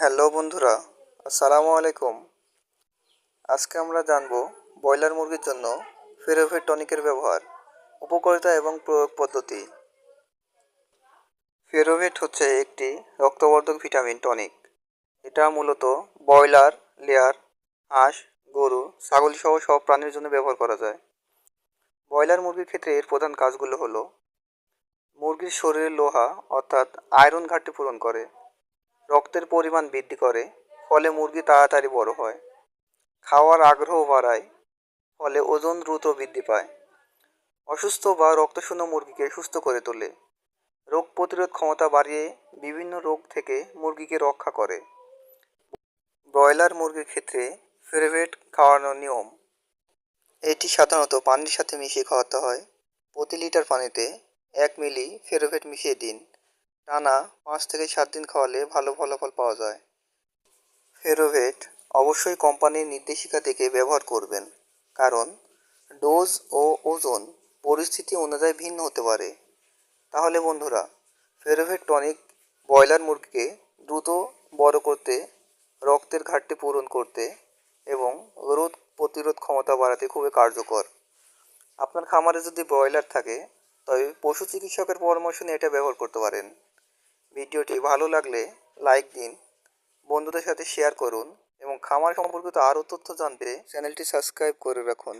Hello বন্ধুরা, আসসালামু আলাইকুম। আজকে আমরা জানব ব্রয়লার মুরগির জন্য ফেরোভেট টনিকের ব্যবহার, উপকারিতা এবং প্রয়োগ পদ্ধতি। ফেরোভেট হচ্ছে একটি রক্তবর্ধক ভিটামিন টনিক। এটা মূলত ব্রয়লার, লেয়ার, হাঁস, গরু ছাগল সহ সব প্রাণীর জন্য ব্যবহার করা যায়। ব্রয়লার মুরগির ক্ষেত্রে এর প্রধান কাজগুলো হলো, মুরগির শরীরে লোহা অর্থাৎ আয়রন ঘাটতি পূরণ করে রক্তের পরিমাণ বৃদ্ধি করে, ফলে মুরগি তাড়াতাড়ি বড় হয়। খাওয়ার আগ্রহ বাড়ায়, ফলে ওজন দ্রুত বৃদ্ধি পায়। অসুস্থ বা রক্তশূন্য মুরগিকে সুস্থ করে তোলে। রোগ প্রতিরোধ ক্ষমতা বাড়িয়ে বিভিন্ন রোগ থেকে মুরগিকে রক্ষা করে। ব্রয়লার মুরগির ক্ষেত্রে ফেভারেট খাওয়ানোর নিয়ম। এটি সাধারণত পানির সাথে মিশিয়ে খাওয়াতে হয়। প্রতি লিটার পানিতে এক মিলি ফেরোভেট মিশিয়ে দিন। টানা পাঁচ থেকে সাত দিন খাওয়ালে ভালো ফলাফল পাওয়া যায়। ফেরোভেট অবশ্যই কোম্পানির নির্দেশিকা থেকে ব্যবহার করবেন, কারণ ডোজ ও ওজন পরিস্থিতি অনুযায়ী ভিন্ন হতে পারে। তাহলে বন্ধুরা, ফেরোভেট টনিক ব্রয়লার মুরগিকে দ্রুত বড় করতে, রক্তের ঘাটতি পূরণ করতে এবং রোগ প্রতিরোধ ক্ষমতা বাড়াতে খুবই কার্যকর। আপনার খামারে যদি ব্রয়লার থাকে, তবে পশু চিকিৎসকের পরামর্শ নিয়ে এটা ব্যবহার করতে পারেন। ভিডিওটি ভালো লাগলে লাইক দিন, বন্ধুদের সাথে শেয়ার করুন এবং খামার সম্পর্কিত আরও তথ্য জানতে চ্যানেলটি সাবস্ক্রাইব করে রাখুন।